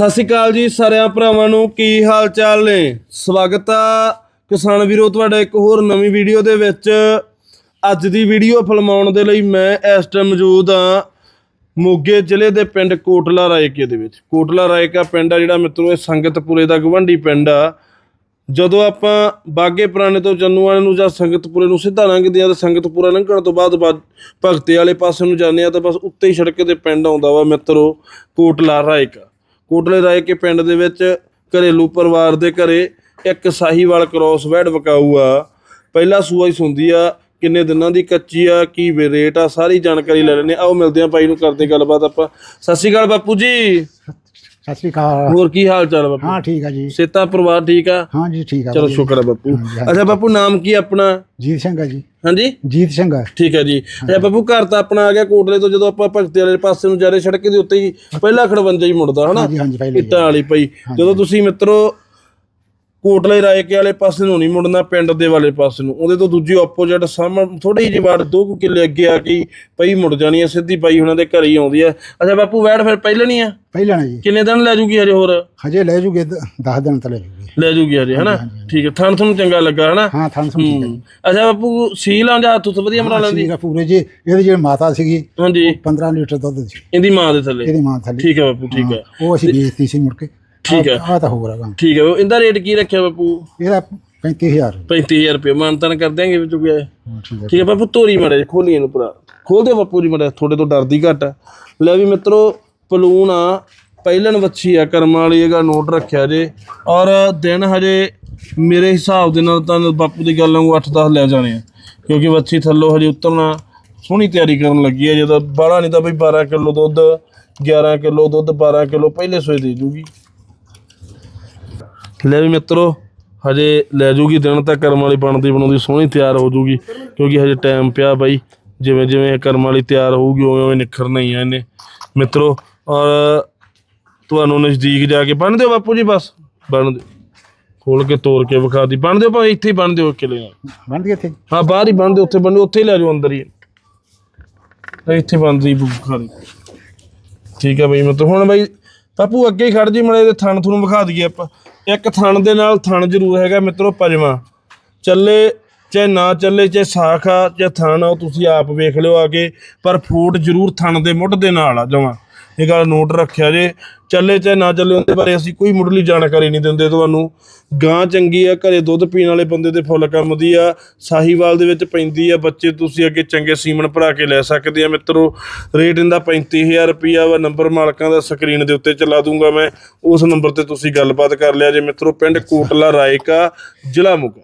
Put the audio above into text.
ਸਤਿ ਸ਼੍ਰੀ ਅਕਾਲ ਜੀ ਸਾਰਿਆਂ ਭਰਾਵਾਂ ਨੂੰ, ਕੀ ਹਾਲ ਚਾਲ ਨੇ? ਸਵਾਗਤ ਆ ਕਿਸਾਨ ਵੀਰੋ ਤੁਹਾਡਾ ਇੱਕ ਹੋਰ ਨਵੀਂ ਵੀਡੀਓ ਦੇ ਵਿੱਚ। ਅੱਜ ਦੀ ਵੀਡੀਓ ਫਿਲਮਾਉਣ ਦੇ ਲਈ ਮੈਂ ਇਸ ਟਾਈਮ ਮੌਜੂਦ ਆ ਮੋਗੇ ਜ਼ਿਲ੍ਹੇ ਦੇ ਪਿੰਡ ਕੋਟਲਾ ਰਾਏਕੇ ਦੇ ਵਿੱਚ। ਕੋਟਲਾ ਰਾਏਕਾ ਪਿੰਡ ਆ ਜਿਹੜਾ ਮਿੱਤਰੋ, ਇਹ ਸੰਗਤਪੁਰੇ ਦਾ ਗਵੰਡੀ ਪਿੰਡ ਆ। ਜਦੋਂ ਆਪਾਂ ਬਾਗੇ ਪੁਰਾਣੇ ਤੋਂ ਜੰਨੂ ਵਾਲੇ ਨੂੰ ਜਾਂ ਸੰਗਤਪੁਰੇ ਨੂੰ ਸਿੱਧਾ ਲੰਘਦੇ ਆ ਤਾਂ ਸੰਗਤਪੁਰਾ ਲੰਘਣ ਤੋਂ ਬਾਅਦ ਬਾ- ਭਗਤੇ ਵਾਲੇ ਪਾਸੇ ਨੂੰ ਜਾਂਦੇ ਆ ਤਾਂ ਬਸ ਉੱਤੇ ਹੀ ਸੜਕ ਦੇ ਪਿੰਡ ਆਉਂਦਾ ਵਾ ਮਿੱਤਰੋ, ਕੋਟਲਾ ਰਾਏਕਾ। ਕੋਟਲੇ ਰਾਏ ਰਾਏਕੇ ਪਿੰਡ ਦੇ ਵਿੱਚ ਘਰੇਲੂ ਪਰਿਵਾਰ ਦੇ ਘਰੇ ਇੱਕ ਸਾਹੀਵਾਲ ਕ੍ਰੋਸ ਵੈਡ ਵਕਾਊ ਆ। ਪਹਿਲਾ ਸੂਆ ਹੀ ਸੁੰਦੀ ਆ, ਕਿੰਨੇ ਦਿਨਾਂ ਦੀ ਕੱਚੀ ਆ, ਕੀ ਵੇ ਰੇਟ ਆ, ਸਾਰੀ ਜਾਣਕਾਰੀ ਲੈ ਲੈਣੇ ਆਓ ਮਿਲਦੇ ਆ ਭਾਈ ਨੂੰ, ਕਰਦੇ ਗੱਲਬਾਤ ਆਪਾਂ। ਸਤਿ ਸ਼੍ਰੀ ਅਕਾਲ ਬਾਪੂ ਜੀ। ਸਤਿ ਸ਼੍ਰੀ ਅਕਾਲ। ਹੋਰ ਕੀ ਹਾਲ ਚਾਲ ਆ ਬਾਪੂ? ਹਾਂ ਠੀਕ ਆ ਜੀ। ਸੇਤਾ ਪਰਿਵਾਰ ਠੀਕ ਆ? ਹਾਂ ਜੀ ਠੀਕ ਆ ਚਲੋ। ਸ਼ੁਕਰ ਆ ਬਾਪੂ। ਅੱਛਾ ਬਾਪੂ ਨਾਮ ਕੀ ਆਪਣਾ? ਜੀਤ ਸਿੰਘ ਆ ਜੀ। ਹਾਂਜੀ? ਜੀਤ ਸਿੰਘ ਆ। ਠੀਕ ਹੈ ਜੀ। ਅੱਛਾ ਬਾਪੂ ਘਰ ਤਾਂ ਆਪਣਾ ਆ ਗਿਆ ਕੋਟਲੇ ਤੋਂ ਜਦੋਂ ਆਪਾਂ ਭਗਤੇ ਵਾਲੇ ਪਾਸੇ ਨੂੰ ਜਾ ਰਹੇ ਸੜਕ ਦੇ ਉੱਤੇ ਹੀ ਪਹਿਲਾ ਖੜਵੰਜਾ ਹੀ ਮੁੜਦਾ ਹਨਾ? ਇੱਟਾਂ ਵਾਲੀ ਪਈ। ਜਦੋਂ ਤੁਸੀਂ ਮਿੱਤਰੋ ਕੋਟਲੇ ਰਾਏਕੇ ਵਾਲੇ ਪਾਸੇ ਨੂੰ ਨਹੀਂ ਮੁੜਨਾ ਪਿੰਡ ਦੇ ਵਾਲੇ ਪਾਸੇ ਨੂੰ। ਉਹਦੇ ਤੋਂ ਦੂਜੀ ਆਪੋਜ਼ਿਟ ਸਾਹਮਣੇ ਥੋੜੀ ਜਿਹੀ ਵਾਰ ਦੋ ਕੁ ਕਿੱਲੇ ਅੱਗੇ ਆ ਕੇ ਪਈ ਮੁੜ ਜਾਣੀ ਆ ਸਿੱਧੀ ਪਈ ਉਹਨਾਂ ਦੇ ਘਰ ਹੀ ਆਉਂਦੀ ਆ। ਅੱਛਾ ਬਾਪੂ ਵੈੜ ਫਿਰ ਪਹਿਲੇ ਨਹੀਂ ਆ? ਪਹਿਲਾਂ ਨਾ ਜੀ। ਕਿੰਨੇ ਦਿਨ ਲੈ ਜੂਗੀ ਹਜੇ ਹੋਰ? ਹਜੇ ਲੈ ਜੂਗੇ 10 ਦਿਨ ਤੱਕ ਲੈ ਜੂਗੇ। ਲੈ ਜੂਗੀ ਹਜੇ ਹਨਾ? ਠੀਕ ਹੈ ਥਣ ਤੁਹਾਨੂੰ ਚੰਗਾ ਲੱਗਾ ਹਨਾ? ਹਾਂ ਥਾਂ ਸਮ ਠੀਕ ਜੀ ਅੱਛਾ ਬਾਪੂ ਸੀਲ ਆ ਜਾਂ ਹੱਥ ਉੱਤ ਵਧੀਆ ਬਣਾ ਲੈਂਦੀ? ਆ ਪੂਰੇ ਜੀ। ਇਹਦੀ ਜਿਹੜੀ ਮਾਤਾ ਸੀਗੀ ਹਾਂਜੀ। 15 ਲੀਟਰ ਦੁੱਧ ਸੀ। ਇਹਦੀ ਮਾਂ ਦੇ ਥੱਲੇ? ਇਹਦੀ ਮਾਂ ਥੱਲੇ। ਠੀਕ ਹੈ ਬਾਪੂ ਠੀਕ ਹੈ। ਉਹ ਅਸੀਂ ਵੇਚਤੀ ਸੀ ਮੁੜ ਕੇ। ਠੀਕ ਹੈ। ਆ ਤਾਂ ਹੋਰ ਆ ਠੀਕ ਹੈ ਇਹਦਾ ਰੇਟ ਕੀ ਰੱਖਿਆ ਬਾਪੂ? ਇਹਦਾ 35000 35000 ਰੁਪਏ ਮਾਨਤਨ ਕਰ ਦਿਆਂਗੇ ਵਿੱਚ ਗਿਆ ਹਾਂ, ਠੀਕ ਆ ਠੀਕ ਹੈ ਬਾਪੂ ਤੋਰੀ ਮੜੇ ਖੋਲੀ ਇਹਨੂੰ ਪੂਰਾ ਖੋਲ ਦਿਓ ਬਾਪੂ ਜੀ ਮੜਾ ਤੁਹਾਡੇ ਤੋਂ ਡਰਦੀ ਘੱਟ। ਲੈ ਵੀ ਮਿੱਤਰੋ ਪਲੂਨ ਆ ਪਹਿਲਣ ਵੱਛੀ ਆ ਕਰਮਾਂ ਵਾਲੀ ਇਹਦਾ ਨੋਟ ਰੱਖਿਆ ਜੇ। ਔਰ ਦਿਨ ਹਜੇ ਮੇਰੇ ਹਿਸਾਬ ਦੇ ਨਾਲ ਤਾਂ ਬਾਪੂ ਦੀ ਗੱਲ ਵਾਂਗੂ 8-10 ਲੈ ਜਾਣੇ ਆ। ਕਿਉਂਕਿ ਵੱਛੀ ਥੱਲੋਂ ਹਜੇ ਉਤਰਨਾ ਸੋਹਣੀ ਤਿਆਰੀ ਕਰਨ ਲੱਗੀ ਹੈ ਜਦੋਂ ਬਾਹਲਾ ਨਹੀਂ ਤਾਂ ਬਈ 12 ਕਿਲੋ ਦੁੱਧ 11 ਕਿਲੋ ਦੁੱਧ 12 ਕਿਲੋ ਪਹਿਲੇ ਸੋਏ ਦੇ ਜੂਗੀ। ਲੈ ਵੀ ਮਿੱਤਰੋ ਹਜੇ ਲੈ ਜੂਗੀ ਦਿਨ ਤੱਕ ਕਰਮ ਵਾਲੀ ਬਣਦੀ ਬਣਾਉਂਦੀ ਸੋਹਣੀ ਤਿਆਰ ਹੋ ਜੂਗੀ ਕਿਉਂਕਿ ਹਜੇ ਟਾਈਮ ਪਿਆ ਬਾਈ। ਜਿਵੇਂ ਜਿਵੇਂ ਕਰਮ ਵਾਲੀ ਤਿਆਰ ਹੋਊਗੀ ਉਵੇਂ ਉਵੇਂ ਨਿਖਰਨਾ ਹੀ ਆ ਇਹਨੇ। ਮਿੱਤਰੋ ਔਰ ਤੁਹਾਨੂੰ ਨਜ਼ਦੀਕ ਜਾ ਕੇ ਬੰਨ ਦਿਓ ਬਾਪੂ ਜੀ ਬਸ ਬੰਨ ਦਿਓ। ਖੋਲ ਕੇ ਤੋੜ ਕੇ ਵਿਖਾ ਦੀ। ਬੰਨ ਦਿਓ ਭਾਵੇਂ ਇੱਥੇ ਹੀ ਬੰਨ ਦਿਓ ਕਿਲੇ ਬਣ ਗਏ ਇੱਥੇ? ਹਾਂ ਬਾਹਰ ਹੀ ਬੰਨ ਦਿਓ ਉੱਥੇ ਬੰਨ ਦਿਓ ਉੱਥੇ ਹੀ ਲੈ ਜਾਓ ਅੰਦਰ ਹੀ। ਤਾਂ ਇੱਥੇ ਬੰਦੀ ਵਿਖਾ ਦੀ ਠੀਕ ਹੈ ਬਈ ਮਤਲਬ ਹੁਣ ਬਈ ਬਾਪੂ ਅੱਗੇ ਹੀ ਖੜ ਜੀ ਮੜੇ ਦੇ ਥਣ ਤੁਹਾਨੂੰ ਵਿਖਾ ਦਈਏ ਆਪਾਂ। ਇੱਕ ਥਣ ਦੇ ਨਾਲ ਥਣ ਜ਼ਰੂਰ ਹੈਗਾ ਮਿੱਤਰੋ ਪੰਜਵਾਂ ਚੱਲੇ ਚਾਹੇ ਨਾ ਚੱਲੇ, ਚਾਹੇ ਸਾਖ ਆ ਚਾਹੇ ਥਣ ਆ ਉਹ ਤੁਸੀਂ ਆਪ ਵੇਖ ਲਿਓ ਆ ਕੇ ਪਰ ਫੂਟ ਜ਼ਰੂਰ ਥਣ ਦੇ ਮੁੱਢ ਦੇ ਨਾਲ ਆ, ਜਮਾਂ। ਇਹ ਗੱਲ ਨੋਟ ਰੱਖਿਆ ਜੇ। ਚੱਲੇ ਚਾਹੇ ਨਾ ਚੱਲੇ ਉਹਦੇ ਬਾਰੇ ਅਸੀਂ ਕੋਈ ਮੁੱਢਲੀ ਜਾਣਕਾਰੀ ਨਹੀਂ ਦਿੰਦੇ ਤੁਹਾਨੂੰ। ਗਾਂ ਚੰਗੀ ਆ, ਘਰੇ ਦੁੱਧ ਪੀਣ ਵਾਲੇ ਬੰਦੇ ਦੇ ਫੁੱਲ ਕੰਮਦੀ ਆ। ਸਾਹੀਵਾਲ ਦੇ ਵਿੱਚ ਪੈਂਦੀ ਆ ਬੱਚੇ, ਤੁਸੀਂ ਅੱਗੇ ਚੰਗੇ ਸੀਮਨ ਭਰਾ ਕੇ ਲੈ ਸਕਦੇ ਆ ਮਿੱਤਰੋ। ਰੇਟ ਇਹਦਾ 35000 ਰੁਪਿਆ ਵਾ, ਨੰਬਰ ਮਾਲਕਾਂ ਦਾ ਸਕਰੀਨ ਦੇ ਉੱਤੇ ਚਲਾ ਦੂੰਗਾ ਮੈਂ। ਉਸ ਨੰਬਰ ਤੇ ਤੁਸੀਂ ਗੱਲਬਾਤ ਕਰ ਲਿਆ ਜੇ ਮਿੱਤਰੋ, ਪਿੰਡ ਕੋਟਲਾ ਰਾਏਕਾ, ਜ਼ਿਲ੍ਹਾ ਮੋਗਾ।